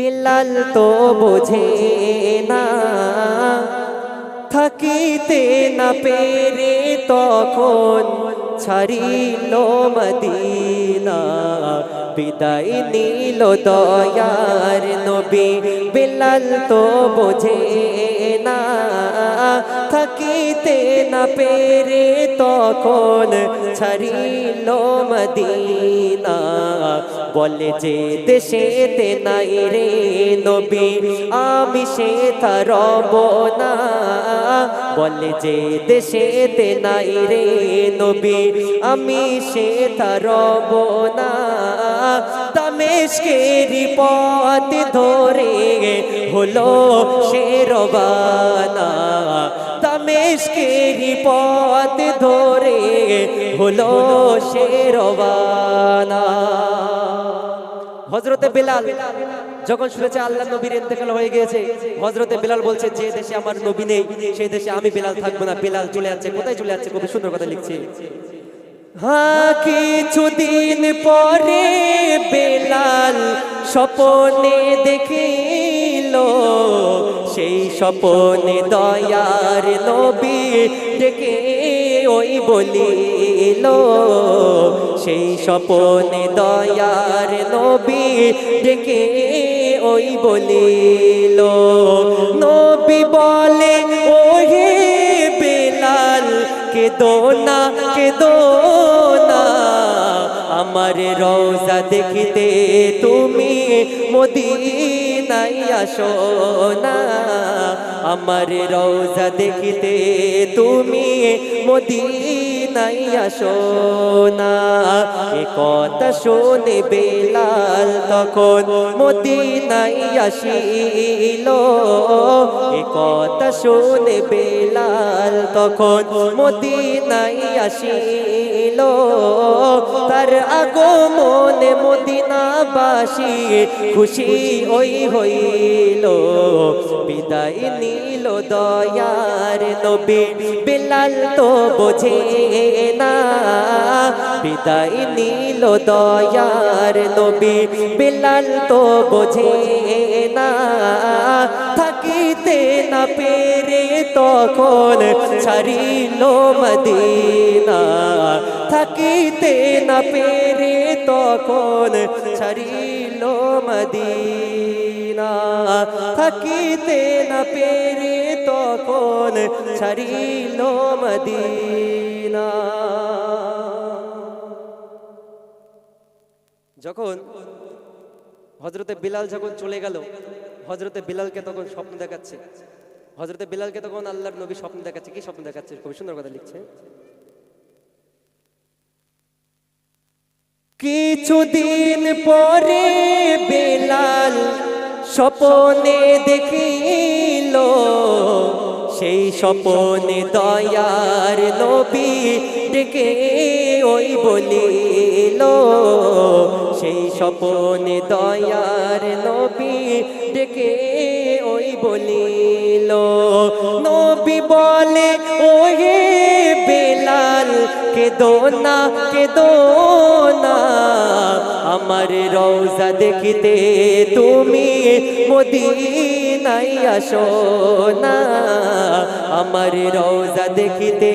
বিলাল তো বোঝে না। থাকিতে না পেরে তখন ছাড়িল মদিনা। বিদায় নিল দয়ার নবী। বিলাল তো বোঝে না, থাকিতে না পেরে তখন ছাড়িল মদিনা। বলে যে দেশেতে নাই রে নবী, আমি সে রব না। বলে যে দেশেতে নাই রে নবী, আমি সে রব না। দামেশকের পথ ধরে হলো সে রবানা। দামেশকের পথ ধরে হলো সে রবানা। হজরতে বেলাল যখন শুনেছে আল্লাহ নবীর ইন্তেকাল হয়ে গিয়েছে হজরতে বেলাল বলছে, যে দেশে আমার নবী নেই, সেই দেশে আমি বেলাল থাকব না। বেলাল চলে যাচ্ছে কোথায় চলে যাচ্ছে খুবই সুন্দর কথা লিখছে। হ্যাঁ কিছুদিন পরে বেলাল স্বপনে দেখিল, সেই স্বপনে দয়ার নবী ডেকে ওই বলিল, সেই স্বপনে দয়ার নবী ডেকে ওই বলিল, নবী বলে, ওহে বেলাল কে দোনা কে দোনা আমার রোজা দেখিতে তুমি মদিনাই আসো না। আমার রোজা দেখিতে তুমি মদিনাই আসো না। এ কথা শুনে বেলাল তখন মদিনাই আসিল। কথা শুনে বেলাল তখন মদিনাই আসিল। তার আগমনে মদিনাবাসী খুশি ওই হইল। বিদায় নিল দয়ার নবী। বেলাল তো বোঝে না। বিদায় নিল দয়ার নবী। বেলাল তো বোঝে না। থাকিতে না পেরে তখন ছাড়িল মদিনা। থাকিতে না পেরে তখন ছাড়িল মদিনা। থাকিতে না পেরে তখন ছাড়িল মদিনা। যখন হজরতে বিলাল যখন চলে গেল হজরতে বিলালকে তখন স্বপ্ন দেখাচ্ছে। হজরতে বিলালকে তখন আল্লাহর নবী স্বপ্ন দেখাচ্ছে, কি স্বপ্ন দেখাচ্ছে? খুবই সুন্দর কথা লিখছে। কিছুদিন পরে বেলাল স্বপনে দেখিল সেই স্বপনে দয়ার নবী ডেকে ওই বলিল, সেই স্বপনে দয়ার নবী ডেকে ওই বলিল, নবী বলে, ওহে বেলাল কে দোনা কে দোনা আমার রোজা দেখিতে তুমি মদিনাই আসো না। আমার রোজা দেখিতে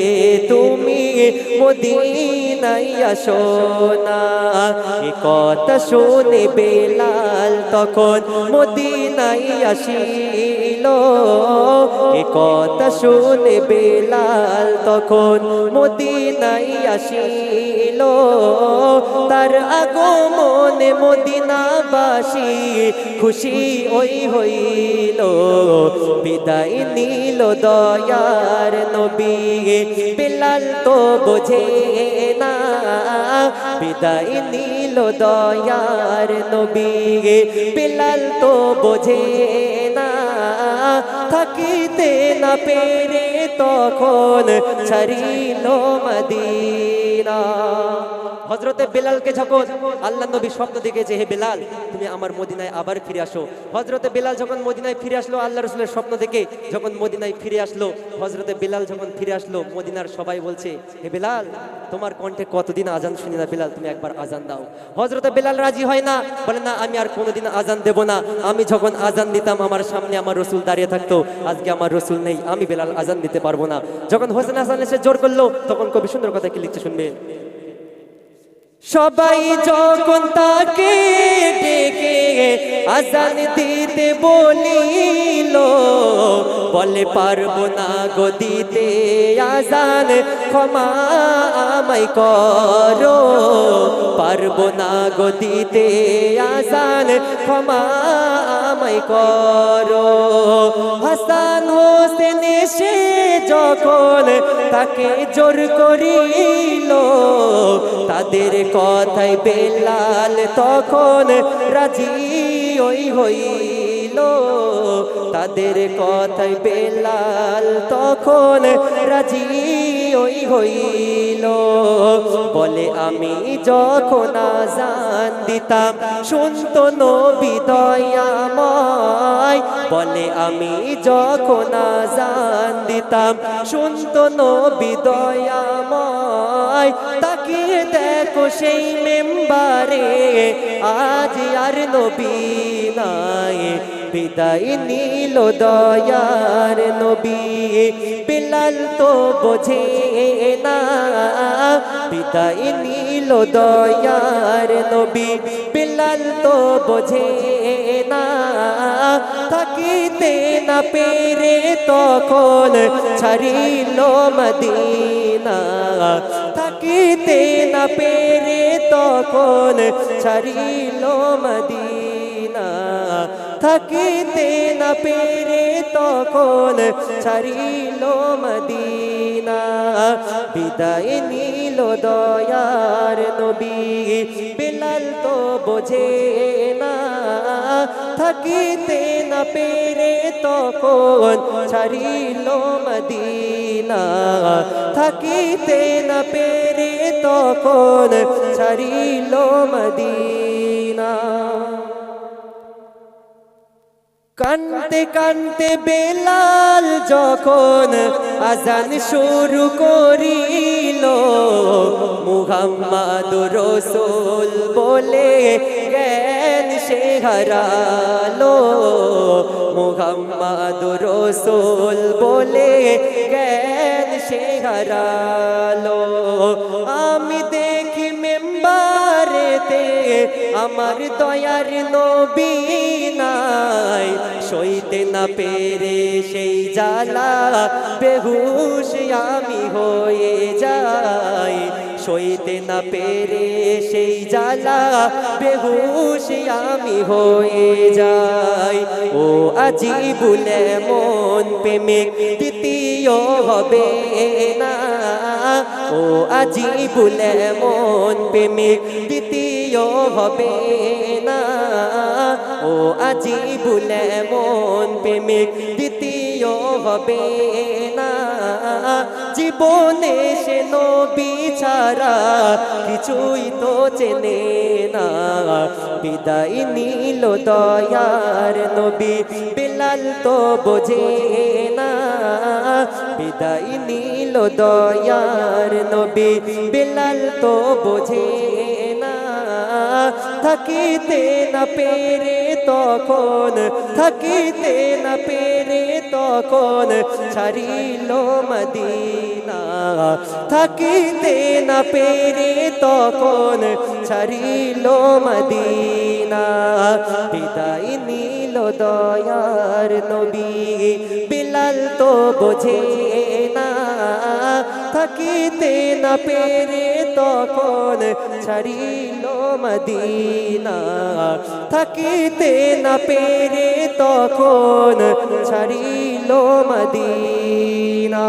তুমি মদিনাই আসো না। কথা শুনে বেলাল তখন মদিনাই আসিল। কথা শুনে বেলাল তখন মদিনাই আসিল। তার আগমনে মদিনাবাসী খুশি ওই হইল। বিদায় নিল দয়ার নবী। বেলাল তো বোঝে না। বিদায় নিল দয়ার নবী। বেলাল তো বোঝে না। থাকিতে না পেরে তখন ছাড়িল মদিনা। হজরতে বেলালকে যখন আল্লাহ নবী স্বপ্ন দেখেছে, হে বেলাল, তুমি আমার মদিনায় আবার ফিরে আসো। হজরতে বেলাল যখন মদিনায় ফিরে আসলো, আল্লাহ রসুলের স্বপ্ন দেখে যখন মদিনায় ফিরে আসলো হজরতে বেলাল যখন ফিরে আসলো, মদিনার সবাই বলছে, হে বেলাল, তোমার কণ্ঠে কতদিন আজান শুনি না বেলাল, তুমি একবার আজান দাও। হজরতে বেলাল রাজি হয় না, বলে, না, আমি আর কোনোদিন আজান দেব না। আমি যখন আজান দিতাম, আমার সামনে আমার রসুল দাঁড়িয়ে থাকতো। আজকে আমার রসুল নেই, আমি বেলাল আজান দিতে পারব না। যখন হোসেন হাসান এসে জোর করল, তখন কবি সুন্দর কথা কি লিখছে শুনবেন সবাই যখন তাকে ডেকে আজান দিতে বলিল, বলে, পারব না গো দিতে আজান, ক্ষমা আমায় করো। পারব না গো দিতে আজান, ক্ষমা আমায় করো। হাসান হোসেন এসে যখন তাকে জোর করিল। তাদের কথায় বেলাল তখন রাজি ওই হইল। তাদের কথায় বেলাল তখন রাজি ওই হইল। বলে আমি যখন আজান দিতাম, শুনত নবী দয়াময়। বলে আমি যখন আজান দিতাম, শুনত নবী দয়াময়। তাকে দেখো সেই মেম্বারে, আজ আর নবী নাই। বিদায় নীল দয়ার নবী। বিলাল তো বোঝে না, বিদায় নীল দয়ার নবী। বিলাল তো বোঝে না, থাকিতে না পেরে তখন ছাড়িল মদিনা। থাকিতে না পেরে তখন ছাড়িল মদিনা। থাকিতে না পেরে তখন ছাড়িল মদিনা। বিদায় নীল দয়ার নবী। বিলাল তো বোঝে না, থাকিতে না পেরে তখন ছাড়িল মদিনা। থাকিতে না পেরে তখন ছাড়িল মদিনা। কানতে কানতে বেলাল যখন আজান শুরু করিল, মুহাম্মদ রসুল বলে, জ্ঞান সে হারালো। মুহাম্মদ রসুল বলে, জ্ঞান সে হারালো। আমার দয়ার নবী নাই। সইতে না পেরে সেই জ্বালা, বেহুশ আমি হয়ে যাই। সইতে না পেরে সেই জ্বালা, বেহুশ আমি হয়ে যাই। ও আজি বলে মন প্রেমিক, দ্বিতীয় হবে না। ও আজি বলে মন প্রেমিক দ্বিতীয় হবে না। ও আজি বলে মন প্রেমিক দ্বিতীয় হবে না। জীবনে সে নবী ছাড়া কিছুই তো চেনে না। বিদায় নীল দয়ার নবী, বিলাল তো বোঝে না। বিদায় নীল দয়ার নবী, বিলাল তো বোঝে থাকিতে না পেরে তখন, থাকিতে না পেরে তখন ছাড়িল মদিনা। থাকিতে না পেরে তখন ছাড়িল মদিনা। বিদায় নীল দয়ার নবী, বিলাল তো বোঝে না। থাকিতে না পেরে তখন ছাড়িল মদিনা। থাকিতে না পেরে তখন ছাড়িল মদিনা।